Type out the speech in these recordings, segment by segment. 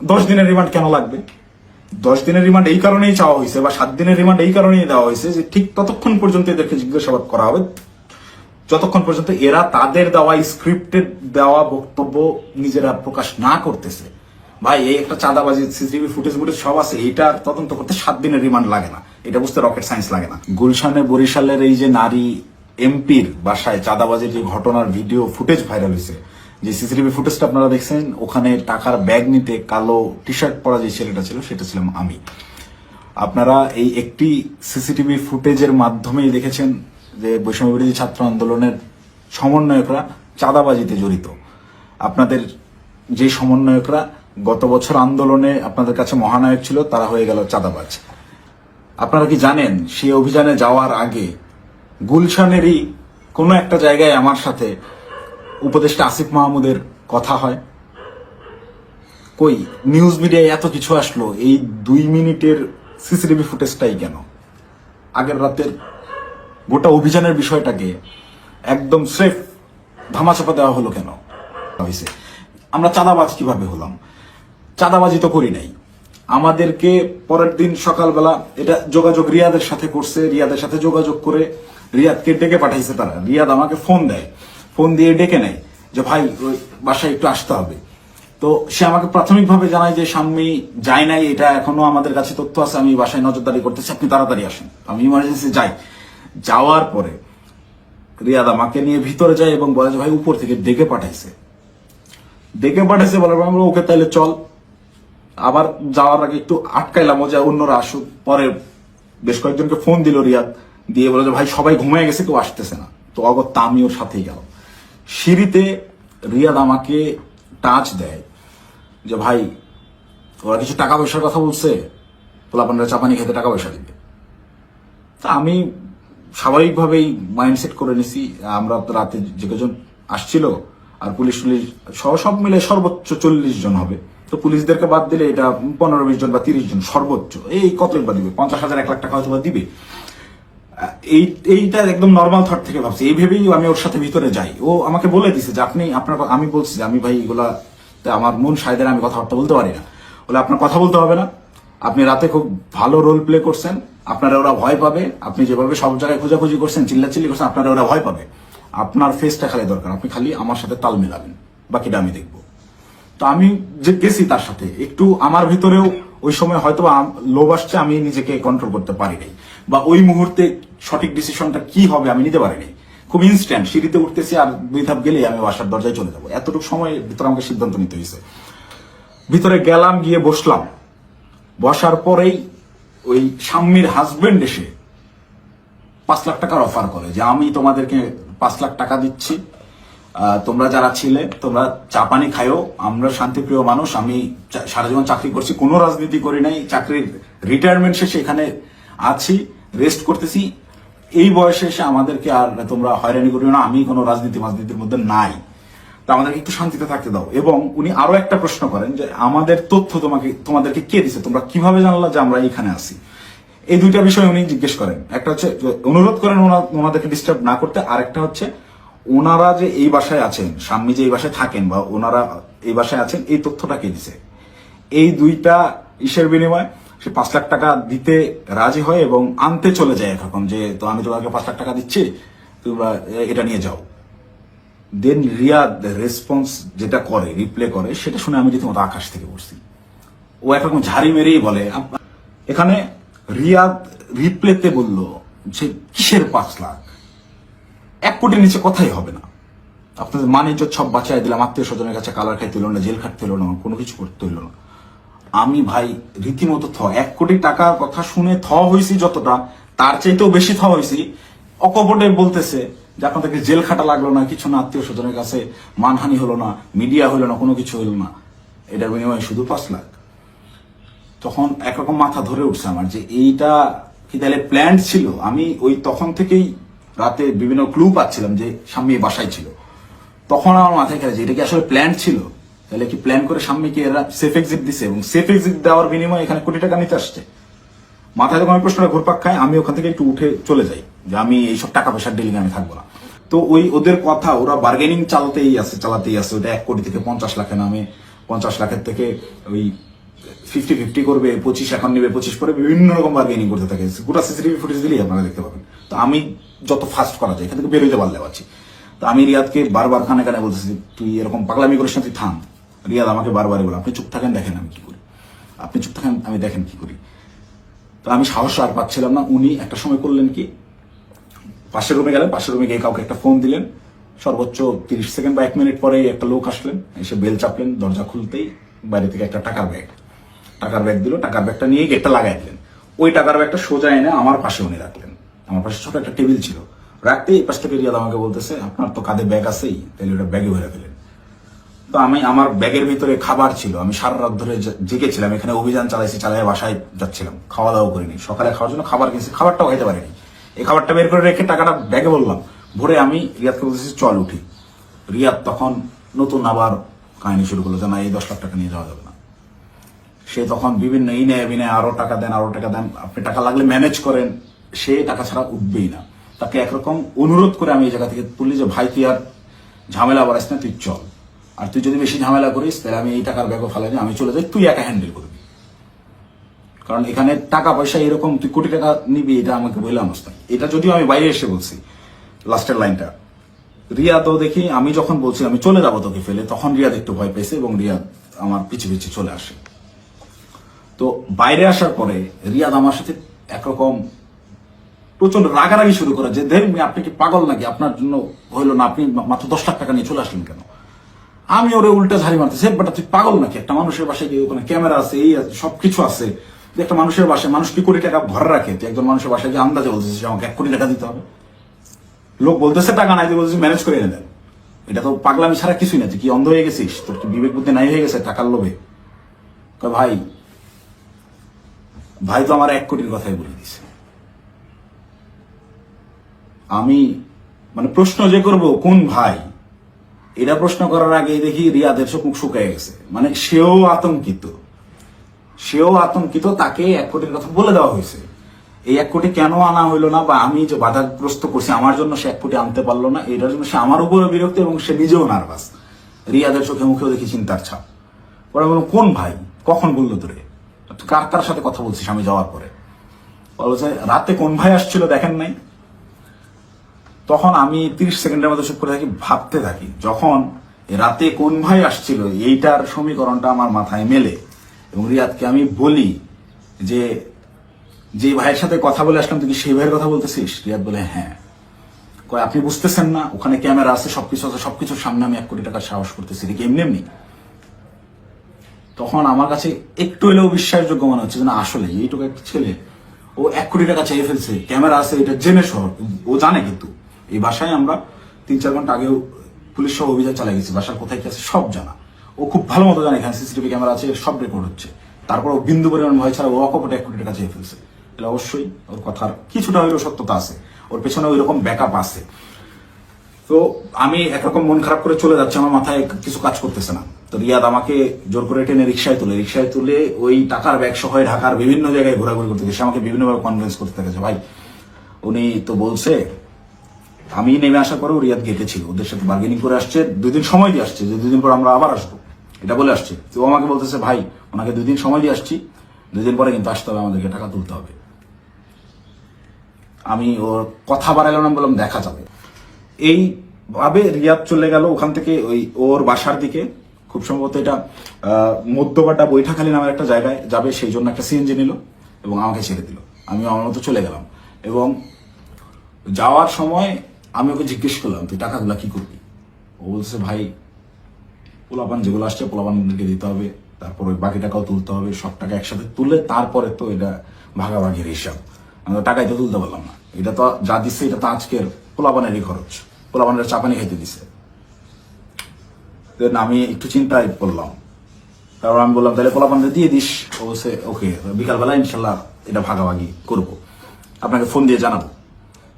দশ দিনের রিমান্ড কেন লাগবে? দশ দিনের রিমান্ড এই কারণেই চাওয়া হয়েছে বা সাত দিনের রিমান্ড এই কারণেই দেওয়া হয়েছে যে ঠিক ততক্ষণ পর্যন্ত এদেরকে জিজ্ঞাসাবাদ করা হবে। যতক্ষণ পর্যন্ত এরা তাদের দেওয়া স্ক্রিপ্টেড দেওয়া বক্তব্য নিজেরা প্রকাশ না করতেছে। ভাই, এই একটা চাঁদাবাজি সিসিটিভি ফুটেজ ফুটেজ সব আছে এইটার তদন্ত করতে সাত দিনের রিমান্ড লাগে না। এটা বুঝতে রকেট সায়েন্স লাগে না। গুলশানে বরিশালের এই যে নারী এমপির বাসায় চাঁদাবাজির যে ঘটনার ভিডিও ফুটেজ ভাইরাল হয়েছে যে সিসিটিভি ফুটেজটা আপনারা দেখছেন, ওখানে টাকার ব্যাগ নিতে কালো টি শার্ট পরা যে ছেলেটা ছিল, সেটা ছিলাম আমি। আপনারা এই একটি সিসিটিভি ফুটেজের মাধ্যমেই দেখেছেন যে বৈষম্য বিরোধী ছাত্র আন্দোলনের সমন্বয়করা চাঁদাবাজিতে জড়িত। আপনাদের যে সমন্বয়করা গত বছর আন্দোলনে আপনাদের কাছে মহানায়ক ছিল, তারা হয়ে গেল চাঁদাবাজ। আপনারা কি জানেন, সেই অভিযানে যাওয়ার আগে গুলশানেরই কোনো একটা জায়গায় আমার সাথে উপদেষ্টা আসিফ মাহমুদের কথা হয়। কই নিউজ মিডিয়ায় এত কিছু আসলো, এই দুই মিনিটের সিসিটিভি ফুটেজটাই কেন? আগের রাতের গোটা অভিযানের বিষয়টাকে একদম সেফ ধামাচাপা দেওয়া হলো কেন? হয়েছে। আমরা চাঁদাবাজ কীভাবে হলাম? চাঁদাবাজি তো করি নাই। আমাদেরকে পরের দিন সকালবেলা এটা যোগাযোগ রিয়াদের সাথে করছে, রিয়াদের সাথে যোগাযোগ করে রিয়াদকে ডেকে পাঠাইছে তারা। রিয়াদ আমাকে ফোন দেয়। ফোন দিয়ে ডেকে নেয় যে, ভাই, ওই বাসায় একটু আসতে হবে। তো সে আমাকে প্রাথমিকভাবে জানায় যে সাম্মি যায় নাই, এটা এখনও আমাদের কাছে তথ্য আছে, আমি বাসায় নজরদারি করতেছি, আপনি তাড়াতাড়ি আসেন। আমি ইমার্জেন্সি যাই। যাওয়ার পরে রিয়াদ আমাকে নিয়ে ভিতরে যায় এবং বলে যে, ভাই, উপর থেকে ডেকে পাঠাইছে। ডেকে পাঠাইছে বলার পর আমরা, ওকে, তাইলে চল। আবার যাওয়ার আগে একটু আটকাইলাম, ও যে অন্যরা আসুক। পরে বেশ কয়েকজনকে ফোন দিল রিয়াদ, দিয়ে বলে যে, ভাই, সবাই ঘুমিয়ে গেছে, কেউ আসতেছে না। তো অগত্যা আমি ওর সাথেই গেল সিঁড়িতে রিয়াদ আমাকে টাচ দেয় যে, ভাই, ওরা কিছু টাকা পয়সার কথা বলছে পোলাপানরা চাপানি খেতে টাকা পয়সা দিবে। তা আমি স্বাভাবিকভাবেই মাইন্ডসেট করে নিছি, আমরা রাতে যে কজন আসছিল, আর পুলিশ টুলিশ সব মিলে সর্বোচ্চ চল্লিশ জন হবে। তো পুলিশদেরকে বাদ দিলে এটা পনেরো বিশ জন বা তিরিশ জন সর্বোচ্চ, এই কত বা দিবে? পঞ্চাশ হাজার, এক লাখ টাকা হয়তো দিবে। এই এইটা একদম নর্মাল থট থেকে ভাবছি। এই ভেবেই আমি ওর সাথে ভিতরে যাই। ও আমাকে বলে দিছে যে, আপনি আপনার আমি বলছি যে, আমি ভাই, এগুলা আমার মন সাইদের আমি কথাবার্তা বলতে পারি না। বলে, আপনার কথা বলতে হবে না। আপনি রাতে খুব ভালো রোল প্লে করছেন। আপনারা ওরা ভয় পাবে। আপনি যেভাবে সব জায়গায় খোঁজাখুঁজি করছেন, চিল্লাচিল্লি করছেন, আপনারা ওরা ভয় পাবে। আপনার ফেসটা খালি দরকার। আপনি খালি আমার সাথে তাল মেলাবেন। বাকিটা আমি দেখব। তো আমি যে গেছি তার সাথে, একটু আমার ভিতরেও ওই সময় হয়তো লোভ আসছে, আমি নিজেকে কন্ট্রোল করতে পারি নাই। বা ওই মুহূর্তে সঠিক ডিসিশনটা কি হবে আমি নিতে পারি নাই খুব ইনস্ট্যান্ট সিঁড়িতে উঠতেছি আর দুই ধাপ গেলেই আমি বাসার দরজায় চলে যাব। এতটুকু সময় ভিতরে আমাকে সিদ্ধান্ত নিতে হয়েছে। ভিতরে গেলাম, গিয়ে বসলাম। বসার পরেই ওই সাম্মির হাজবেন্ড এসে পাঁচ লাখ টাকার অফার করে যে, আমি তোমাদেরকে পাঁচ লাখ টাকা দিচ্ছি। তোমরা যারা ছিলে, তোমরা চা পানি খায়ও আমরা শান্তিপ্রিয় মানুষ। আমি সারা জীবন চাকরি করছি। কোনো রাজনীতি করি নাই। চাকরির রিটায়ারমেন্ট শেষে এখানে আছি। রেস্ট করতেছি। এই বয়সে এসে আমাদেরকে আর তোমরা হয়রানি করিও না, আমি কোনো রাজনীতি রাজনীতির মধ্যে নাই। তা আমাদেরকে একটু শান্তিতে থাকতে দাও। এবং উনি আরও একটা প্রশ্ন করেন যে, আমাদের তথ্য তোমাকে তোমাদেরকে কে দিছে? তোমরা কীভাবে জানলা যে আমরা এখানে আছি? এই দুইটা বিষয় উনি জিজ্ঞেস করেন। একটা হচ্ছে অনুরোধ করেন ওনা- ওনাদেরকে ডিস্টার্ব না করতে। আর একটা হচ্ছে, ওনারা যে এই বাসায় আছেন, স্বামী যে এই বাসায় থাকেন বা ওনারা এই বাসায় আছেন, এই তথ্যটা কে দিছে? এই দুইটা ইসের বিনিময়ে সে পাঁচ লাখ টাকা দিতে রাজি হয় এবং আনতে চলে যায় এখন যে, তো আমি তোমাকে পাঁচ লাখ টাকা দিচ্ছি তোমরা এটা নিয়ে যাও। দেন রিয়াদ রেসপন্স যেটা করে রিপ্লে করে, সেটা শুনে আমি রীতিমতো আকাশ থেকে পড়ছি। ও একরকম ঝাড়ি মেরেই বলে এখানে রিয়াদ রিপ্লেতে বলল যে, কিসের পাঁচ লাখ? এক কোটির নিচে কথাই হবে না। আপনাদের মানিজ্য সব বাঁচাই দিলাম আত্মীয় স্বজনের কাছে কালার খাইতে হলো না, জেল খাটতে হলো না, কোনো কিছু করতে হলো না। আমি ভাই, রীতিমতো থ। এক কোটি টাকার কথা শুনে থ হয়েছি যতটা, তার চাইতেও বেশি থ হয়েছি অকপটে বলতেছে যে, আপনাদেরকে জেল খাটা লাগল না, কিছু না, আত্মীয় স্বজনের কাছে মানহানি হলো না, মিডিয়া হলো না, কোনো কিছু হলো না। এটার বিনিময়ে শুধু পাঁচ লাখ। তখন একরকম মাথা ধরে উঠছে আমার যে, এইটা কি তাহলে প্ল্যান ছিল? আমি ওই তখন থেকেই রাতে বিভিন্ন ক্লু পাচ্ছিলাম যে, স্বামী বাসায় ছিল। তখন আমার মাথায় খেলে যে, এটা কি আসলে প্ল্যান ছিল? তাহলে কি প্ল্যান করে স্বামীকে এরা সেফ এক্সিট দিছে? এবং সেফ এক্সিট দেওয়ার বিনিময়ে এখানে কোটি টাকা নিতে আসছে? মাথায় যখন আমি প্রশ্নটা ঘুরপাক খাই আমি ওখান থেকে একটু উঠে চলে যাই, যে আমি এইসব টাকা পয়সার ডিলিং আমি থাকব না। তো ওই ওদের কথা, ওরা বার্গেনিং চালাতেই আছে চালাতেই আছে। ওটা এক কোটি থেকে পঞ্চাশ লাখে নামে। পঞ্চাশ লাখের থেকে ওই ফিফটি ফিফটি করবে, পঁচিশ এখন নেবে, পঁচিশ করে বিভিন্ন রকম বার্গেনিং করতে থাকে। গোটা সিসিটিভি ফুটেজ দিলেই আপনারা দেখতে পাবেন। তো আমি যত ফাস্ট করা যায়, এখান থেকে বেরোতে পারলে পারছি তো আমি রিয়াদকে বারবার কানে কানে বলতেছি, তুই এরকম পাগলামি করিস না, তুই থাম। রিয়াদ আমাকে বারবারই বলে, আপনি চুপ থাকেন, দেখেন আমি কি করি। আপনি চুপ থাকেন, আমি দেখেন কি করি। তো আমি সাহস আর পাচ্ছিলাম না। উনি একটা সময় করলেন কি, পাশের রুমে গেলেন, পাশের রুমে গিয়ে কাউকে একটা ফোন দিলেন। সর্বোচ্চ তিরিশ সেকেন্ড বা এক মিনিট পরেই একটা লোক আসলেন, এসে বেল চাপলেন, দরজা খুলতেই বাইরে থেকে একটা টাকার ব্যাগ টাকার ব্যাগ দিল, টাকার ব্যাগটা নিয়ে গেটটা লাগাই দিলেন। ওই টাকার ব্যাগটা সোজা এনে আমার পাশে উনি রাখলেন। আমার পাশে ছোট একটা টেবিল ছিল। রাখতেই পাশ থেকে রিয়াদ আমাকে বলতেছে, আপনার তো কাঁধে ব্যাগ আছেই, তাহলে ওটা ব্যাগে ভরে ফেলেন তো আমি আমার ব্যাগের ভিতরে খাবার ছিল। আমি সারা রাত ধরে জেগেছিলাম। এখানে অভিযান চালাইছি চালাই বাসায় যাচ্ছিলাম। খাওয়া দাওয়া করিনি। সকালে খাওয়ার জন্য খাবার কিনছি। খাবারটাও খাইতে পারিনি। এই খাবারটা বের করে রেখে টাকাটা ব্যাগে বললাম। ভোরে আমি রিয়াদকে বলতেছি, চল উঠি। রিয়াদ তখন নতুন আবার কাহিনী শুরু করল যে, না, এই দশ লাখ টাকা নিয়ে যাওয়া যাবে না। সে তখন বিভিন্ন ইনে বিনে আরও টাকা দেন, আরও টাকা দেন। আপনি টাকা লাগলে ম্যানেজ করেন। সে টাকা ছাড়া উঠবেই না। তাকে একরকম অনুরোধ করে আমি এই জায়গা থেকে তুলি যে, ভাই, তুই আর ঝামেলা বাড়াইস না, তুই চল। আর তুই যদি বেশি ঝামেলা করিস, তাহলে আমি এই টাকার ব্যাগও ফেলাই আমি চলে যাই, তুই একা হ্যান্ডেল করবি। কারণ এখানে টাকা পয়সা এরকম তুই কোটি টাকা নিবি, এটা আমাকে বললাম না। এটা যদিও আমি বাইরে এসে বলছি, লাস্টের লাইনটা। রিয়াদও দেখি, আমি যখন বলছি আমি চলে যাব তোকে ফেলে, তখন রিয়াদ একটু ভয় পেয়েছে এবং রিয়াদ আমার পিছু পিছু চলে আসে। তো বাইরে আসার পরে রিয়াদ আমার সাথে একরকম প্রচণ্ড রাগারাগি শুরু করে যে, দেখ, আপনি কি পাগল নাকি? আপনার জন্য হইল না, আপনি মাত্র দশ লাখ টাকা নিয়ে চলে আসলেন কেন? আমি ওরে উল্টা ঝাড়ি মারতেছি বেটা, তুই পাগল নাকি? একটা মানুষের বাসায় গিয়ে ওখানে ক্যামেরা আছে, এই আছে, সবকিছু আছে। একটা মানুষের বাসায়, মানুষ কি কোটি টাকা ঘরে রাখে? তুই একজন মানুষের বাসায় গিয়ে আন্দাজে বলতেছিস যে আমাকে এক কোটি টাকা দিতে হবে? লোক বলতেছে, টাকা নাই। তুই বলতেছিস, ম্যানেজ করে এনে দেন। এটা তো পাগলামি ছাড়া কিছুই না তুই কি অন্ধ হয়ে গেছিস? তোর কি বিবেক বুদ্ধি নাই হয়ে গেছে টাকার লোভে? ভাই ভাই তো আমার এক কোটির কথাই বলে দিছে। আমি মানে প্রশ্ন যে করব, কোন ভাই? এটা প্রশ্ন করার আগে দেখি রিয়াদের চোখ মুখ শুকায় গেছে। মানে সেও আতঙ্কিত। সেও আতঙ্কিত, তাকে এক কোটির কথা বলে দেওয়া হয়েছে। এই এক কোটি কেন আনা হইল না বা আমি যে বাধাগ্রস্ত করছি, আমার জন্য সে এক কোটি আনতে পারল না, এটার জন্য সে আমার উপরে বিরক্ত এবং সে নিজেও নার্ভাস। রিয়াদের চোখে মুখেও দেখি চিন্তার ছাপ। পরে বললাম কোন ভাই? কখন বলল তোরে? কার কার সাথে কথা বলছিস? আমি যাওয়ার পরে। বলছে রাতে কোন ভাই আসছিল দেখেন নাই? তখন আমি তিরিশ সেকেন্ডের মতো চুপ করে থাকি, ভাবতে থাকি, যখন রাতে কোন ভাই আসছিল, এইটার সমীকরণটা আমার মাথায় মেলে এবং রিয়াদকে আমি বলি যে যে ভাইয়ের সাথে কথা বলে আসলাম, তুই কি সেই ভাইয়ের কথা বলতেছিস? রিয়াদ বলে হ্যাঁ। কয়, আপনি বুঝতেছেন না, ওখানে ক্যামেরা আছে, সবকিছু আছে, সবকিছুর সামনে আমি এক কোটি টাকার সাহস করতেছি কি এমনি এমনি? তখন আমার কাছে একটু হলেও বিশ্বাসযোগ্য মনে হচ্ছে না আসলে এইটুকু একটা ছেলে, ও এক কোটি টাকা চেয়ে ফেলছে, ক্যামেরা আছে, এটা জেনে সহ ও জানে কিন্তু। এই বাসায় আমরা তিন, চার ঘণ্টা আগেও পুলিশ সহ অভিযান চালাই গেছি। বাসার কোথায় কি আছে সব জানা। ও খুব ভালো মতো জানে, এখানে সিসিটিভি ক্যামেরা আছে, সব রেকর্ড হচ্ছে। তারপর ও বিন্দু পরিমাণ ভয় ছাড়া ও অকপটে এক কোটি টাকা চেয়ে ফেলছে। তাহলে অবশ্যই ওর কথার কিছুটা হলেও সত্যতা আছে। ওর পেছনে ওই রকম ব্যাকআপ আছে। তো আমি একরকম মন খারাপ করে চলে যাচ্ছে, আমার মাথায় কিছু কাজ করতেছে না। তো রিয়াদ আমাকে জোর করে টেনে রিক্সায় তুলে রিক্সায় তুলে ওই টাকার ব্যাগ সহ ঢাকার বিভিন্ন জায়গায় ঘোরাঘুরি করতে গেছে। আমাকে বিভিন্নভাবে কনভিন্স করতে থেকেছে ভাই, উনি তো বলছে আমি নেমে আসার পরেও রিয়াদ গেটে ছিল ওদের সাথে বার্গেনিং করে আসছে দুই দিন সময় দিয়ে আসছে যে দুই দিন পর আমরা আবার আসব। এটা বলে আসছে। তো আমাকে বলতেছে, ভাই, ওনাকে দুই দিন সময় দিয়ে আসছি দুই দিন পরে কিন্তু আসতে হবে, আমাদেরকে টাকা তুলতে হবে। আমি ওর কথা বাড়াইলাম না বললাম, দেখা যাবে। এই ভাবে রিয়াদ চলে গেল ওখান থেকে ওই ওর বাসার দিকে। খুব সম্ভবত এটা মধ্যবাটা বৈঠাখালী নামের একটা জায়গায় যাবে, সেই জন্য একটা সিএনজি নিল এবং আমাকে ছেড়ে দিল। আমি আমার মতো চলে গেলাম। এবং যাওয়ার সময় আমি ওকে জিজ্ঞেস করলাম, তুই টাকাগুলো কি করবি? ও বলছে ভাই, পোলাপান যেগুলো আসছে পোলাপানদেরকে দিতে হবে, তারপর বাকি টাকাও তুলতে হবে, সব টাকা একসাথে তুলে তারপরে তো এটা ভাগাভাগির হিসাব। আমি তো টাকাই তো তুলতে পারলাম না। এটা তো যা দিচ্ছে, এটা তো আজকের পোলাপানেরই খরচ। পোলাপানের চাপানি খাইতে দিছে। আমি একটু চিন্তায় পড়লাম। তারপর আমি বললাম, তাহলে পোলাপানটা দিয়ে দিস। ও ওকে, বিকালবেলা ইনশাল্লাহ এটা ভাগাভাগি করব। আপনাকে ফোন দিয়ে জানাব।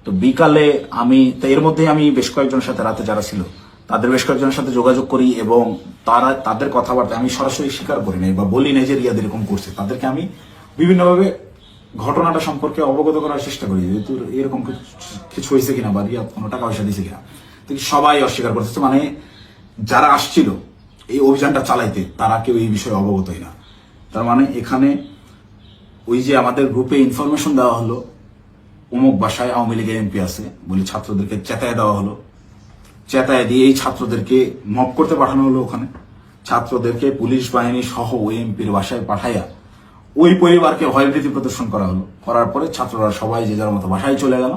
তো বিকালে আমি, তো এর মধ্যে আমি বেশ কয়েকজনের সাথে রাতে যারা ছিল, তাদের বেশ কয়েকজনের সাথে যোগাযোগ করি এবং তারা, তাদের কথাবার্তা আমি সরাসরি স্বীকার করি নাই বা বলি নাই যে রিয়াদ এরকম করছে। তাদেরকে আমি বিভিন্নভাবে ঘটনাটা সম্পর্কে অবগত করার চেষ্টা করি, যে তোর এরকম কিছু- কিছু হয়েছে কিনা বা রিয়াদ কোনো টাকা পয়সা দিয়েছে কিনা। তো সবাই অস্বীকার করতেছে মানে যারা আসছিল এই অভিযানটা চালাইতে, তারা কেউ এই বিষয়ে অবগতই না। তার মানে এখানে ওই যে আমাদের গ্রুপে ইনফরমেশন দেওয়া হলো অমুক বাসায় আওয়ামী লীগের এমপি আছে বলে ছাত্রদেরকে চেতায় দেওয়া হলো। চেতায় দিয়ে এই ছাত্রদেরকে মপ করতে পাঠানো হলো ওখানে। ছাত্রদেরকে পুলিশ বাহিনী সহ ওই এমপির বাসায় পাঠাইয়া ওই পরিবারকে ভয়ভীতি প্রদর্শন করা হলো। করার পরে ছাত্ররা সবাই যে যার মতো বাসায় চলে গেল।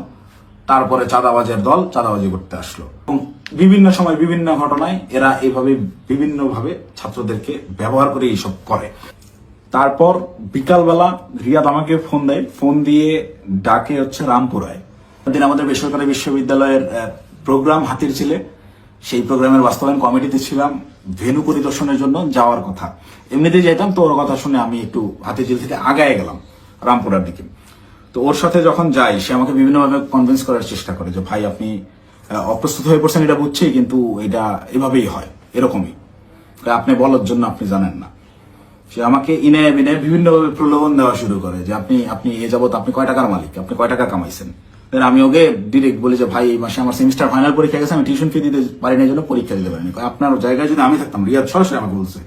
তারপরে চাঁদাবাজের দল চাঁদাবাজি করতে আসলো। এবং বিভিন্ন সময় বিভিন্ন ঘটনায় এরা এভাবে বিভিন্নভাবে ছাত্রদেরকে ব্যবহার করে এইসব করে। তারপর বিকালবেলা রিয়াদ আমাকে ফোন দেয়। ফোন দিয়ে ডাকে হচ্ছে রামপুরায়। দিন আমাদের বেসরকারি বিশ্ববিদ্যালয়ের প্রোগ্রাম হাতির ছিলে। সেই প্রোগ্রামের বাস্তবায়ন কমিটিতে ছিলাম, ভেনু পরিদর্শনের জন্য যাওয়ার কথা। এমনিতেই যেতাম তো ওর কথা শুনে আমি একটু হাতিঝিল থেকে আগায় গেলাম রামপুরার দিকে। তো ওর সাথে যখন যাই, সে আমাকে বিভিন্নভাবে কনভিন্স করার চেষ্টা করে যে, ভাই, আপনি অপ্রস্তুত হয়ে পড়ছেন, এটা বুঝছি, কিন্তু এটা এভাবেই হয়, এরকমই। আপনি বলার জন্য আপনি জানেন না। সে আমাকে ইনে বিনে বিভিন্নভাবে প্রলোভন দেওয়া শুরু করে যে আপনি আপনি এ যাবত আপনি কয় টাকার মালিক? আপনি কয় টাকা কামাইছেন? আমি ওকে ডিরেক্ট বলি যে ভাই এই মাসে আমার সেমিস্টার ফাইনাল পরীক্ষা গেছে আমি টিউশন ফি দিতে পারি না জন্য পরীক্ষা দিতে পারিনি। আপনার জায়গায় যদি আমি থাকতাম রিয়াদ সরাসরি আমাকে বলছে।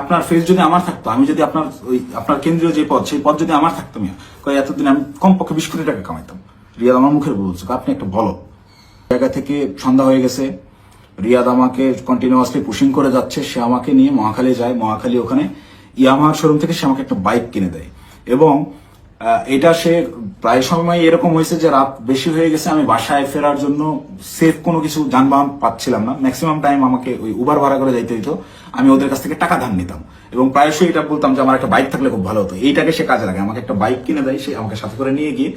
আপনার ফেস যদি আমার থাকতো আমি যদি আপনার ওই আপনার কেন্দ্রীয় যে পদ সেই পদ যদি আমার থাকতো মিয়া, কয় এতদিন আমি কমপক্ষে বিশ কোটি টাকা কামাইতাম। রিয়াদ আমার মুখের বলছে আপনি একটা বলো জায়গা থেকে সন্ধ্যা হয়ে গেছে। রিয়াদ আমাকে কন্টিনিউয়াসলি পুশিং করে যাচ্ছে। সে আমাকে নিয়ে মহাখালী যায়। মহাখালী ওখানে ইয়ামাহার শোরুম থেকে সে আমাকে একটা বাইক কিনে দেয়। এবং এটা সে প্রায় সময় এরকম হয়েছে যে রাত বেশি হয়ে গেছে, আমি বাসায় ফেরার জন্য সেফ কোনো কিছু যানবাহন পাচ্ছিলাম না। ম্যাক্সিমাম টাইম আমাকে ওই উবার ভাড়া করে যাইতে হতো আমি ওদের কাছ থেকে টাকা ধার নিতাম। এবং প্রায়শই এটা বলতাম যে, আমার একটা বাইক থাকলে খুব ভালো হতো। এইটাকে সে কাজে লাগে। আমাকে একটা বাইক কিনে দেয়, সে আমাকে সাথে করে নিয়ে গিয়ে।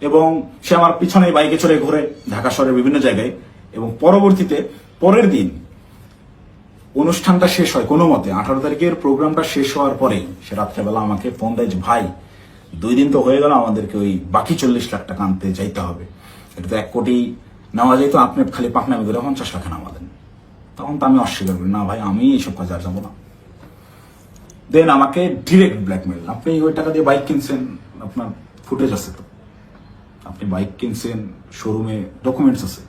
এবং সে আমার পিছনে বাইকে চড়ে ঘুরে ঢাকা শহরের বিভিন্ন জায়গায়। এবং পরবর্তীতে, পরের দিন অনুষ্ঠানটা শেষ হয় কোনো মতে। আঠারো তারিখের প্রোগ্রামটা শেষ হওয়ার পরে সে রাত্রেবেলা আমাকে ফোন দেয় যে, ভাই, দুই দিন তো হয়ে গেল, আমাদেরকে ওই বাকি চল্লিশ লাখ টাকা আনতে যাইতে হবে। এটা তো এক কোটি নেওয়া যেত আপনি খালি পাকনামি করে পঞ্চাশ লাখে নামা দেন। তখন তো আমি অস্বীকার করি, না ভাই, আমি এইসব কাজে আর যাব না। দেন আমাকে ডিরেক্ট ব্ল্যাকমেল আপনি ওই টাকা দিয়ে বাইক কিনছেন? আপনার ফুটেজ আছে তো। আপনি বাইক কিনছেন শোরুমে ডকুমেন্টস আছে।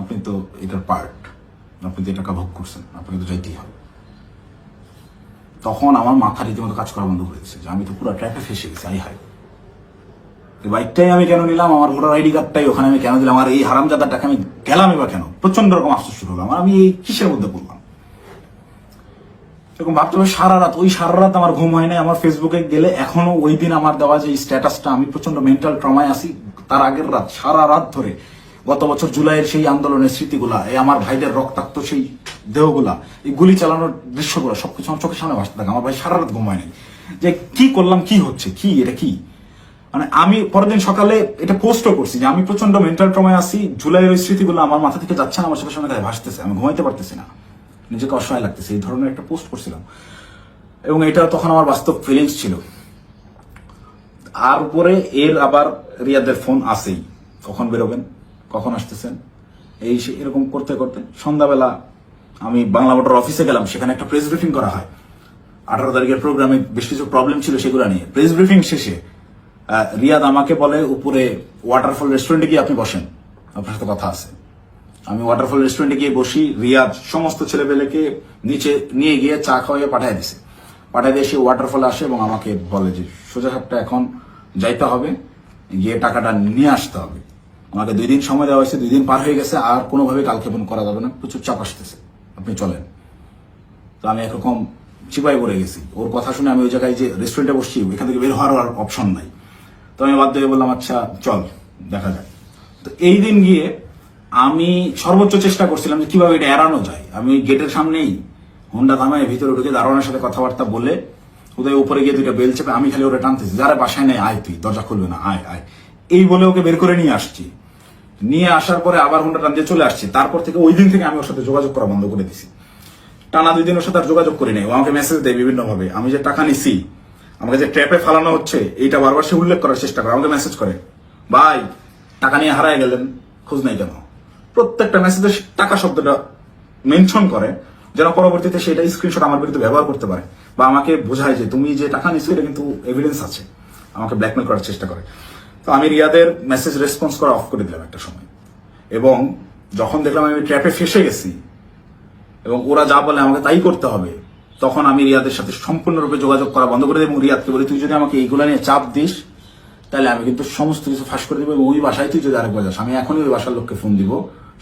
আপনি তো এটার পার্ট আপনি এই টাকা ভোগ করছেন, আপনাকে তো যাইতেই হবে। তখন আমার মাথা রীতিমতো কাজ করা বন্ধ করে দিচ্ছে যে আমি তো পুরো ট্র্যাপে ফেসে গেছি, আই এই বাইকটাই আমি কেন নিলাম? আমার ভোটার আইডি কার্ডটাই ওখানে আমি কেন দিলাম? আর এই হারামজাদার টাকা আমি গেলাম বা কেন? প্রচণ্ড রকম আফসোস শুরু হলো আমার। আমি এই কিসের মধ্যে পড়লাম? এরকম ভাবতে হবে, সারা রাত, ওই সারা রাত আমার ঘুম হয় নাই, আমার ফেসবুকে গেলে এখনও ওই দিন আমার দেওয়া যে স্ট্যাটাসটা আমি প্রচণ্ড মেন্টাল ট্রমায় আসি তার আগের রাত, সারা রাত ধরে গত বছর জুলাইয়ের সেই আন্দোলনের স্মৃতিগুলা, এই আমার ভাইদের রক্তাক্ত সেই দেহগুলা, এই গুলি চালানোর দৃশ্যগুলো সবকিছু আমার চোখের সামনে ভাসতে থাকে। আমার ভাই সারা রাত ঘুম হয় নাই। যে কি করলাম, কি হচ্ছে, কি, এটা কি? মানে আমি পরের দিন সকালে এটা পোস্টও করছি যে আমি প্রচণ্ড মেন্টাল ট্রমায় আছি, জুলাইয়ের ওই স্মৃতিগুলো আমার মাথা থেকে যাচ্ছে না, আমার চোখের সামনে ভাসতেছে, আমি ঘুমাইতে পারতেছি না। নিজেকে অসহায় লাগতেছে, এই ধরনের একটা পোস্ট করছিলাম। এবং এটা তখন আমার বাস্তব ফিলিংস ছিল। আর উপরে এর আবার রিয়াদের ফোন আসেই কখন বেরোবেন? কখন আসতেছেন? এই এরকম করতে করতে সন্ধ্যাবেলা আমি বাংলা মোটর অফিসে গেলাম, সেখানে একটা প্রেস ব্রিফিং করা হয়। আঠারো তারিখের প্রোগ্রামে বেশ কিছু প্রবলেম ছিল সেগুলো নিয়ে। প্রেস ব্রিফিং শেষে রিয়াদ আমাকে বলে, উপরে ওয়াটারফল রেস্টুরেন্টে গিয়ে আপনি বসেন। আপনার সাথে কথা আছে। আমি ওয়াটারফল রেস্টুরেন্টে গিয়ে বসি, রিয়াদ সমস্ত ছেলেপেলেকে নিচে নিয়ে গিয়ে চা খাওয়াইয়ে পাঠায় দিছে। পাঠায় দিয়ে সে ওয়াটারফলে আসে এবং আমাকে বলে যে, সোজা সাপটা এখন যাইতে হবে, গিয়ে টাকাটা নিয়ে আসতে হবে। আমাকে দুই দিন সময় দেওয়া হয়েছে, দুই দিন পার হয়ে গেছে, আর কোনোভাবে কালক্ষেপণ করা যাবে না। প্রচুর চাপ আসতেছে। আপনি চলেন। তো আমি একরকম চিপাই পড়ে গেছি। ওর কথা শুনে আমি ওই জায়গায় যে রেস্টুরেন্টে বসছি এখান থেকে বের হওয়ার অপশন নাই। তো আমি বাধ্য হয়ে বললাম আচ্ছা চল, দেখা যাক। তো এই দিন গিয়ে আমি সর্বোচ্চ চেষ্টা করছিলাম যে কীভাবে এটা এড়ানো যায়। আমি গেটের সামনেই হোন্ডা থামায় ভিতরে ঢুকে দারোয়ানের সাথে কথাবার্তা বলে ওদের উপরে গিয়ে দুইটা বেল চেপে আমি খালি ওরা টানতেছি। যারা বাসায় নেই আয় তুই, দরজা খুলবে না, আয় আয়। এই বলে ওকে বের করে নিয়ে আসছি। নিয়ে আসার পরে আবার হোন্ডা টান দিয়ে চলে আসছি। তারপর থেকে ওই দিন থেকে আমি ওর সাথে যোগাযোগ করা বন্ধ করে দিছি। টানা দুই দিন ওর সাথে আর যোগাযোগ করি নাই। ও আমাকে মেসেজ দেয় বিভিন্ন ভাবে আমি যে টাকা নিছি, আমাকে যে ট্র্যাপে ফালানো হচ্ছে, এইটা বারবার সে উল্লেখ করার চেষ্টা করে, আমাকে মেসেজ করে। ভাই, টাকা নিয়ে হারায় গেলেন, খোঁজ নাই কেন? প্রত্যেকটা মেসেজে টাকা শব্দটা মেনশন করে, যেন পরবর্তীতে সেটা স্ক্রিনশট আমার বিরুদ্ধে ব্যবহার করতে পারে। বা আমাকে বোঝায় যে, তুমি যে টাকা নিছো, এটা কিন্তু এভিডেন্স আছে। আমাকে ব্ল্যাকমেল করার চেষ্টা করে। তো আমি রিয়াদের মেসেজ রেসপন্স করা অফ করে দিলাম একটা সময়। এবং যখন দেখলাম আমি ট্র্যাপে ফেসে গেছি, এবং ওরা যা বলে আমাকে তাই করতে হবে, তখন আমি রিয়াদের সাথে সম্পূর্ণরূপে যোগাযোগ করা বন্ধ করে দিই এবং রিয়াদকে বলি, তুই যদি আমাকে এইগুলো নিয়ে চাপ দিস, তাহলে আমি কিন্তু সমস্ত কিছু ফাঁস করে দেবো এবং ওই বাসায় তুই যদি আরেকবার যাস, আমি এখনই ওই বাসার লোককে ফোন দিব।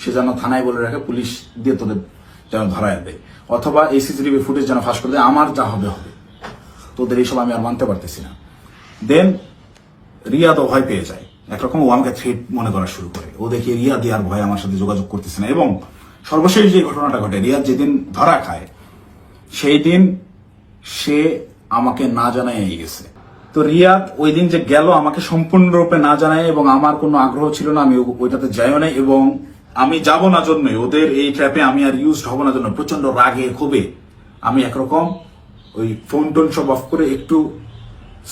সে যেন থানায় বলে রাখে, পুলিশ দিয়ে তোদের যেন ধরায় দেয়। অথবা এই সিসিটিভি ফুটেজ যেন ফাঁস করে দেয়, আমার যা হবে হবে। তোদের এইসব আমি আর মানতে পারতেছি না। দেন রিয়াদও ভয় পেয়ে যায়। একরকম ও আমাকে থ্রেট মনে করা শুরু করে। ও দেখি রিয়াদি আর ভয় আমার সাথে যোগাযোগ করতেছে না এবং সর্বশেষ যে ঘটনাটা ঘটে রিয়াদ যেদিন ধরা খায়, সেই দিন সে আমাকে না জানাই গেছে। তো রিয়াদ ওই দিন যে গেল, আমাকে সম্পূর্ণরূপে না জানায় এবং আমার কোনো আগ্রহ ছিল না, আমি ওইটাতে যাইও নাই এবং আমি যাব না জন্যই ওদের এই ট্র্যাপে আমি আর ইউজ হব না জন্য। প্রচণ্ড রাগে ক্ষোভে আমি একরকম ওই ফোন টোন সব অফ করে একটু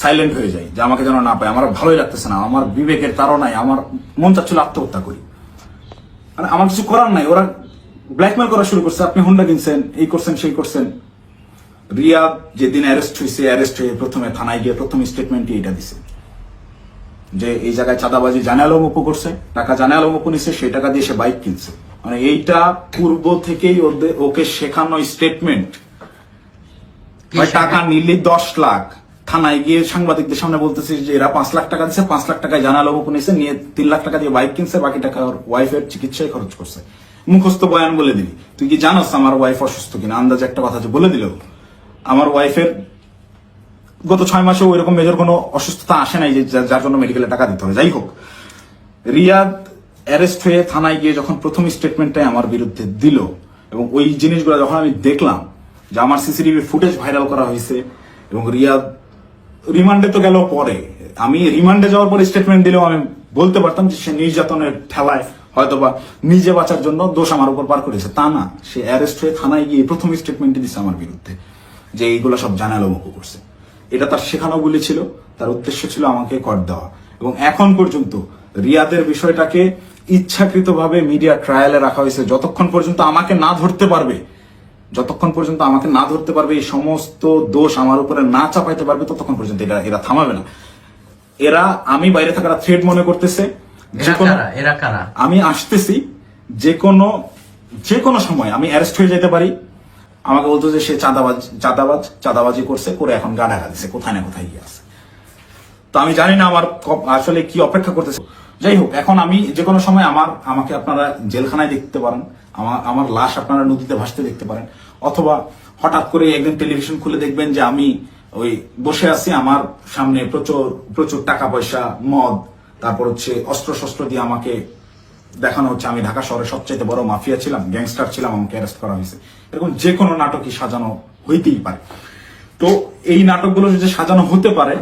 সাইলেন্ট হয়ে যাই যে আমাকে যেন না পায়। আমার ভালোই লাগতেছে না আমার বিবেকের তাড়নায় আমার মন চাচ্ছিল আত্মহত্যা করি। মানে আমার কিছু করার নাই ওরা ব্ল্যাকমেল করা শুরু করছে আপনি হুন্ডা কিনছেন এই করছেন সেই করছেন। রিয়াদ যেদিন অ্যারেস্ট হয়েছে অ্যারেস্ট হয়ে প্রথমে থানায় গিয়ে প্রথম স্টেটমেন্টই এটা দিছে। যে এই জায়গায় চাঁদাবাজি জানে আলম উপু করছে টাকা জানে আলম উপু নিছে সেই টাকা দিয়ে সে বাইক কিনছে। মানে এইটা পূর্ব থেকেই ওদের ওকে শেখানো স্টেটমেন্ট টাকা নিলি দশ লাখ থানায় গিয়ে সাংবাদিকদের সামনে বলতেছে যে এরা পাঁচ লাখ টাকা দিচ্ছে পাঁচ লাখ টাকায় জানালো নিয়েছে নিয়ে তিন লাখ টাকা দিয়ে বাইক কিনছে, বাকি টাকা ওর ওয়াইফের চিকিৎসায় খরচ করছে। মুখস্থ বয়ান বলে দিবি। তুই কি জানোস আমার ওয়াইফ অসুস্থ কিনা? আন্দাজে একটা কথা বলে দিল আমার ওয়াইফের গত ছয় মাসে ওই রকম মেজর কোনো অসুস্থতা আসে নাই যা- যার জন্য মেডিকেলে টাকা দিতে হবে। যাই হোক, রিয়াদ অ্যারেস্ট হয়ে থানায় গিয়ে যখন প্রথম স্টেটমেন্টটাই আমার বিরুদ্ধে দিল এবং ওই জিনিসগুলো যখন আমি দেখলাম যে আমার সিসিটিভি ফুটেজ ভাইরাল করা হয়েছে এবং রিয়াদ রিমান্ডে তো গেল পরে। আমি রিমান্ডে যাওয়ার পরে স্টেটমেন্ট দিলেও আমি বলতে পারতাম যে সে নির্যাতনের ঠেলায় হয়তোবা নিজে বাঁচার জন্য দোষ আমার উপর পার করেছে। তা না, সে অ্যারেস্ট হয়ে থানায় গিয়ে প্রথম স্টেটমেন্টই দিচ্ছে আমার বিরুদ্ধে, যে এইগুলো সব জানালো মুখ করছে। এটা তার শেখানো বলে ছিল, তার উদ্দেশ্য ছিল আমাকে কর দেওয়া। এবং এখন পর্যন্ত রিয়াদের বিষয়টাকে ইচ্ছাকৃতভাবে মিডিয়া ট্রায়ালে রাখা হয়েছে। যতক্ষণ পর্যন্ত আমাকে না ধরতে পারবে যতক্ষণ পর্যন্ত আমাকে না ধরতে পারবে এই সমস্ত দোষ আমার উপরে না চাপাইতে পারবে ততক্ষণ পর্যন্ত এরা এরা থামাবে না। এরা আমি বাইরে থাকার থ্রেড মনে করতেছে। এরা কারা? আমি আসতেছি যে কোনো যে কোনো সময় আমি অ্যারেস্ট হয়ে যেতে পারি। আমাকে বলতো যে সে চাঁদাবাজ চাঁদাবাজ চাঁদাবাজি করছে করে এখন গা ঢাকা দিছে কোথায় না কোথায় গিয়ে আছে। তো আমি জানি না আমার আসলে কি অপেক্ষা করতেছে। যাই হোক এখন আমি যে কোনো সময় আমার আমাকে আপনারা জেলখানায় দেখতে পারেন আমার আমার লাশ আপনারা নদীতে ভাসতে দেখতে পারেন। অথবা হঠাৎ করে একদিন টেলিভিশন খুলে দেখবেন যে আমি ওই বসে আছি, আমার সামনে প্রচুর প্রচুর টাকা পয়সা মদ, তারপর হচ্ছে অস্ত্র শস্ত্র দিয়ে আমাকে দেখানো হচ্ছে। আমি ঢাকা শহরের সবচেয়ে বড় মাফিয়া ছিলাম, গ্যাংস্টার ছিলাম, আমাকে অ্যারেস্ট করা হয়েছে। এরকম যে কোনো নাটকই সাজানো হইতেই পারে। তো এই নাটকগুলো যে সাজানো হতে পারে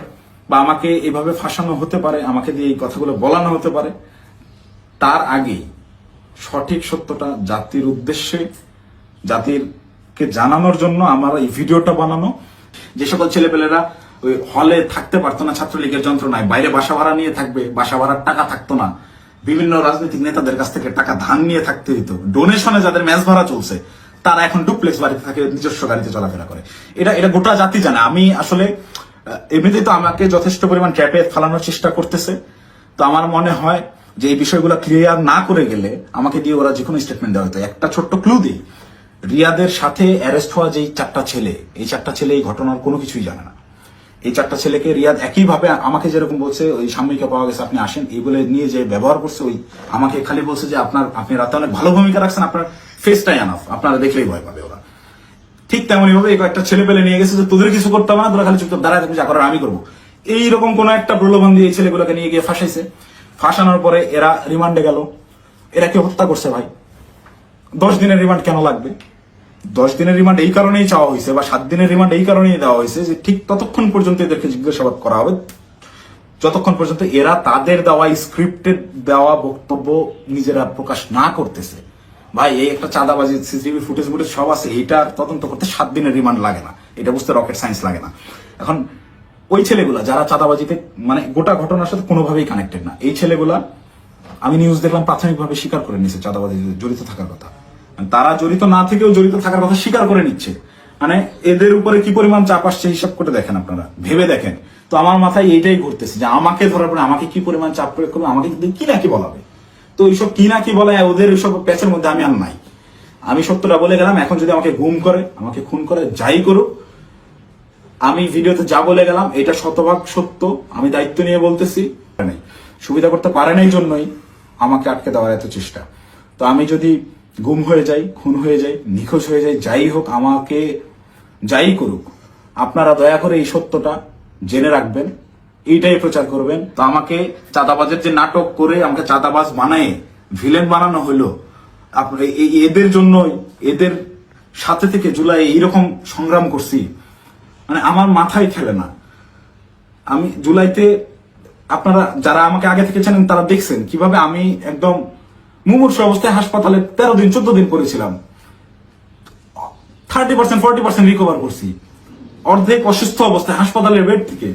বা আমাকে এভাবে ফাঁসানো হতে পারে, আমাকে দিয়ে এই কথাগুলো বলানো হতে পারে, তার আগেই সঠিক সত্যটা জাতির উদ্দেশ্যে জাতিরকে জানানোর জন্য আমার এই ভিডিওটা বানানো। যে সকল ছেলেপেলেরা ওই হলে থাকতে পারতো না, ছাত্রলীগের যন্ত্রণায়, বাইরে বাসা ভাড়া নিয়ে থাকবে, বাসা ভাড়ার টাকা থাকতো না। বিভিন্ন রাজনৈতিক নেতাদের কাছ থেকে টাকা ধান নিয়ে থাকতে হইতো। ডোনেশনে যাদের ম্যাচ ভাড়া চলছে, তারা এখন ডুপ্লেক্স বাড়িতে থাকে, নিজস্ব গাড়িতে চলাফেরা করে। এটা এটা গোটা জাতি জানে। আমি আসলে এমনিতেই তো আমাকে যথেষ্ট পরিমাণ ট্র্যাপে ফালানোর চেষ্টা করতেছে। তো আমার মনে হয় যে এই বিষয়গুলো ক্লিয়ার না করে গেলে আমাকে দিয়ে ওরা যে কোনো স্টেটমেন্ট দেওয়া হতো একটা ছোট্ট ক্লু দিই। রিয়াদের সাথে অ্যারেস্ট হওয়া যেই চারটা ছেলে, এই চারটা ছেলে এই ঘটনার কোনো কিছুই জানে না। এই চারটা ছেলেকে রিয়াদ একইভাবে আমাকে যেরকম বলছে, ওই সাময়িকা পাওয়া গেছে আপনি আসেন। এইগুলো নিয়ে যে ব্যবহার করছে, ওই আমাকে খালি বলছে যে আপনার, আপনি রাতে অনেক ভালো ভূমিকা রাখছেন, আপনার ফেসটাই আনাফ আপনারা দেখলেই ভয় পাবে ওরা। ঠিক তেমনই ভাবে এই কয়েকটা ছেলে পেলে নিয়ে গেছে যে, তোদের কিছু করতে হবে না, তোরা খালি চুপচাপ দাঁড়ায় যা করার আমি করব। এইরকম কোন একটা প্রলোভন দিয়ে এই ছেলেগুলোকে নিয়ে গিয়ে ফাঁসাইছে। ফাঁসানোর পরে এরা রিমান্ডে গেল। এরা কি হত্যা করছে ভাই? দশ দিনের রিমান্ড কেন লাগবে? দশ দিনের রিমান্ড এই কারণেই চাওয়া হয়েছে বা সাত দিনের রিমান্ড এই কারণেই দেওয়া হয়েছে যে ঠিক ততক্ষণ পর্যন্ত এদেরকে জিজ্ঞাসাবাদ করা হবে। যতক্ষণ পর্যন্ত এরা তাদের দেওয়া স্ক্রিপ্টেড দেওয়া বক্তব্য নিজেরা প্রকাশ না করতেছে। ভাই, এই একটা চাঁদাবাজি, সিসিটিভি ফুটেজ ফুটেজ সব আছে এইটার তদন্ত করতে সাত দিনের রিমান্ড লাগে না। এটা বুঝতে রকেট সায়েন্স লাগে না। এখন ওই ছেলেগুলা যারা চাঁদাবাজিতে মানে গোটা ঘটনার সাথে কোনোভাবেই কানেক্টেড না, এই ছেলেগুলা আমি নিউজ দেখলাম প্রাথমিকভাবে স্বীকার করে নিচ্ছে চাঁদাবাজি জড়িত থাকার কথা। মানে তারা জড়িত না থেকেও জড়িত থাকার কথা স্বীকার করে নিচ্ছে। মানে এদের উপরে কি পরিমাণ চাপ আসছে হিসাব করে দেখেন আপনারা, ভেবে দেখেন। তো আমার মাথায় এইটাই ঘুরতেছে যে আমাকে ধরার পরে আমাকে কি পরিমাণ চাপ প্রয়োগ করবে, আমাকে কি না কি বলাবে? তো এইসব কি না কি বলে ওদের ওইসব প্যাচের মধ্যে আমি আর নাই। আমি সত্যটা বলে গেলাম, এখন যদি আমাকে গুম করে, আমাকে খুন করে, যাই করুক, আমি ভিডিওতে যা বলে গেলাম, এটা শতভাগ সত্য, আমি দায়িত্ব নিয়ে বলতেছি। সুবিধা করতে পারে এই জন্যই। আমাকে আটকে দেওয়ার এত চেষ্টা। তো আমি যদি গুম হয়ে যাই, খুন হয়ে যাই, নিখোঁজ হয়ে যাই যাই হোক, আমাকে যাই করুক, আপনারা দয়া করে এই সত্যটা জেনে রাখবেন, এইটাই প্রচার করবেন। তো আমাকে চাঁদাবাজের যে নাটক করে আমাকে চাঁদাবাজ বানায়, ভিলেন বানানো হলো, আপনার এদের জন্যই, এদের সাথে থেকে জুলাই এইরকম সংগ্রাম করছি মানে আমার মাথায় খেলে না। আমি জুলাইতে আপনারা যারা আমাকে আগে থেকে চেনেন, তারা দেখছেন কীভাবে আমি একদম মুমূর্ষ অবস্থায় হাসপাতালে তেরো দিন, চোদ্দ দিন করেছিলাম। Thirty percent forty percent recover করছি। অর্ধেক অসুস্থ অবস্থায় হাসপাতালের বেড থেকে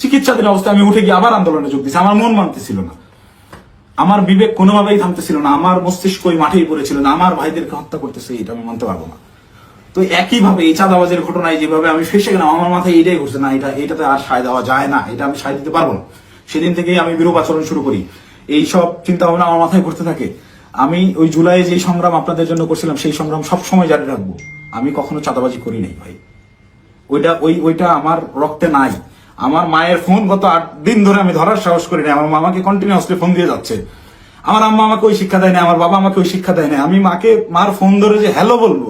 চিকিৎসাধীন অবস্থায় আমি উঠে গিয়ে আবার আন্দোলনে যোগ দিয়েছি। আমার মন মানতেছিল না। আমার বিবেক কোনোভাবেই থামতেছিল না। আমার মস্তিষ্ক ওই মাঠেই পড়েছিল না। আমার ভাইদেরকে হত্যা করতেছে, এটা আমি মানতে পারব না। তো একইভাবে এই চাঁদাবাজের ঘটনায় যেভাবে আমি ফেসে গেলাম, আমার মাথায় এইটাই ঘুরছে, না, এটা এটাতে আর সায় দেওয়া যায় না। এটা আমি সায় দিতে পারব না। সেদিন থেকেই আমি বিরূপ আচরণ শুরু করি। এই সব চিন্তা ভাবনা আমার মাথায় ঘুরতে থাকে। আমি ওই জুলাই যে সংগ্রাম আপনাদের জন্য করছিলাম, সেই সংগ্রাম সব সময় জারি রাখব। আমি কখনো চাঁদাবাজি করি নাই ভাই। ওইটা, ওই, ওইটা আমার রক্তে নাই। আমার মায়ের ফোন গত আট দিন ধরে আমি ধরার সাহস করি না আমার মামাকে কন্টিনিউসলি ফোন দিয়ে যাচ্ছে। আমার আম্মা আমাকে ওই শিক্ষা দেয় না আমার বাবা আমাকে ওই শিক্ষা দেয় না আমি মাকে, মার ফোন ধরে যে হ্যালো বলব,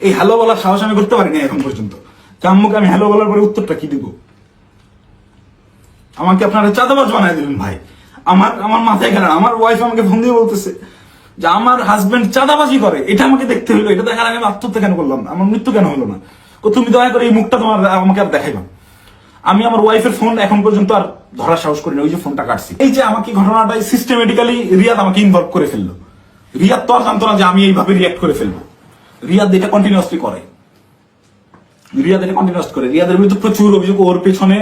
এই হ্যালো বলার সাহস আমি করতে পারিনি এখন পর্যন্ত। আম্মুকে আমি হ্যালো বলার পরে উত্তরটা কি দিব? আমাকে আপনারা চাঁদাবাজ বানায় দিলেন ভাই। আমার আমার মাথায় গেল আমার ওয়াইফ আমাকে ফোন দিয়ে বলতেছে যে আমার হাজবেন্ড চাঁদাবাজি করে। এটা আমাকে দেখতে হলো এটা দেখার আগে আমি আত্মহত্যা কেন করলাম? আমার মৃত্যু কেন হলো না? তুমি দয়া করে এই মুখটা তোমার, আমাকে আর দেখাইবা আমি আমার ওয়াইফের ফোন এখন পর্যন্ত আর ধরার সাহস করি না ওই যে ফোনটা কাটছি। এই যে আমাকে ঘটনাটাই সিস্টেমেটিক্যালি রিয়াদ আমাকে ইনভলভ করে ফেলল। রিয়াদ তো আর জানতো না যে আমি এইভাবে রিয়াক্ট করে ফেলব। রিয়াদ এটা কন্টিনিউসলি করে। রিয়াদ এটা কন্টিনিউস করে। রিয়াদের বিরুদ্ধে প্রচুর অভিযোগ, ওর পেছনে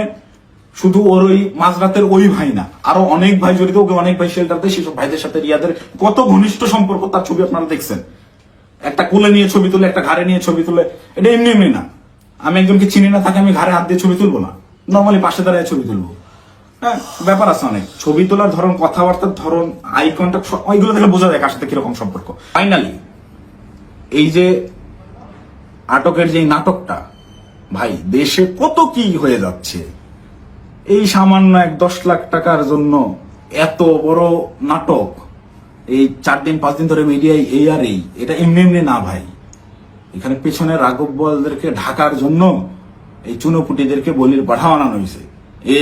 শুধু ওর ওই মাঝরাতের ওই ভাই না, আরও অনেক ভাই জড়িত, ওকে অনেক ভাই শেল্টারতে সেসব ভাইদের সাথে রিয়াদের কত ঘনিষ্ঠ সম্পর্ক তার ছবি আপনারা দেখছেন। একটা কোলে নিয়ে ছবি তুলে, একটা ঘাড়ে নিয়ে ছবি তুলে, এটা এমনি এমনি না। আমি একজনকে চিনি না, তাকে আমি ঘাড়ে হাত দিয়ে ছবি তুলবো না। নর্মালি পাশে দাঁড়িয়ে ছবি তুলবো। হ্যাঁ ব্যাপার আছে অনেক। ছবি তোলার ধরন, কথাবার্তার ধরন আই কন্ট্যাক্ট ওইগুলো দেখলে বোঝা যায় কার সাথে কীরকম সম্পর্ক। ফাইনালি এই যে আটকের যে নাটকটা, ভাই, দেশে কত কি হয়ে যাচ্ছে এই সামান্য এক দশ লাখ টাকার জন্য এত বড় নাটক, এই চার দিন, পাঁচ দিন ধরে মিডিয়ায় এই আর এই, এটা এমনি এমনি না ভাই। এখানে পেছনে রাঘব বলদেরকে ঢাকার জন্য এই চুনোপুটিদেরকে বলির পাঠা আনানো হয়েছে।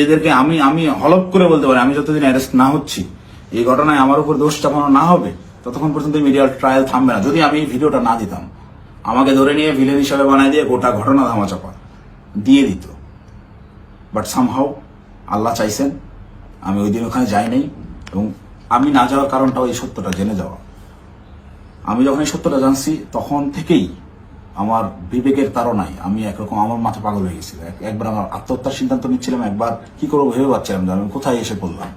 এদেরকে আমি আমি হলপ করে বলতে পারি, আমি যতদিন অ্যারেস্ট না হচ্ছি, এই ঘটনায় আমার উপর দোষ চাপানো না হবে, ততক্ষণ পর্যন্ত মিডিয়ার ট্রায়াল থামবে না। যদি আমি এই ভিডিওটা না দিতাম, আমাকে ধরে নিয়ে ভিলেন হিসাবে বানাই দিয়ে গোটা ঘটনা ধামাচাপা দিয়ে দিত। বাট সামহাও আল্লাহ চাইছেন আমি ওই দিন ওখানে যাই নাই এবং আমি না যাওয়ার কারণটাও এই সত্যটা জেনে যাওয়া। আমি যখন এই সত্যটা জানছি তখন থেকেই আমার বিবেকের তাড়নায় আমি একরকম আমার মাথা পাগল হয়ে গেছিল। একবার আমার আত্মহত্যার সিদ্ধান্ত নিচ্ছিলাম একবার কি করব ভেবে পাচ্ছিলাম যে আমি কোথায় এসে পড়লাম।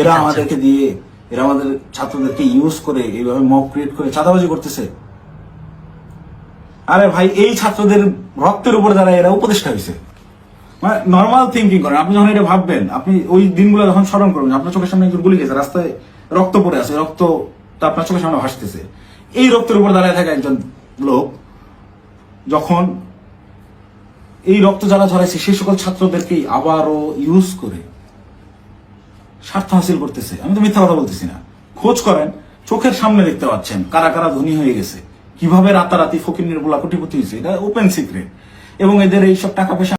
এরা আমাদেরকে দিয়ে এরা আমাদের ছাত্রদেরকে ইউজ করে এইভাবে মক ক্রিয়েট করে চাঁদাবাজি করতেছে। আরে ভাই এই ছাত্রদের রক্তের উপর যারা এরা উপদেষ্টা হয়েছে মানে নর্মাল থিঙ্কিং করেন। আপনি যখন এটা ভাববেন, আপনি ওই দিনগুলো যখন স্মরণ করবেন, আপনার চোখের সামনে একজন গুলি গেছে, রাস্তায় রক্ত পড়ে আছে রক্তটা আপনার চোখের সামনে ভাসতেছে। এই রক্তের উপর দাঁড়ায় থাকা একজন লোক যখন এই রক্ত যারা ঝরাইছে সেই সকল ছাত্রদেরকেই আবারও ইউজ করে স্বার্থ হাসিল করতেছে। আমি তো মিথ্যা কথা বলতেছি না। খোঁজ করেন, চোখের সামনে দেখতে পাচ্ছেন, কারা কারা ধনী হয়ে গেছে। কীভাবে রাতারাতি ফকির নির্মলা কোটিপতি হয়েছে, এটা ওপেন সিক্রেট এবং এদের এইসব টাকা পয়সা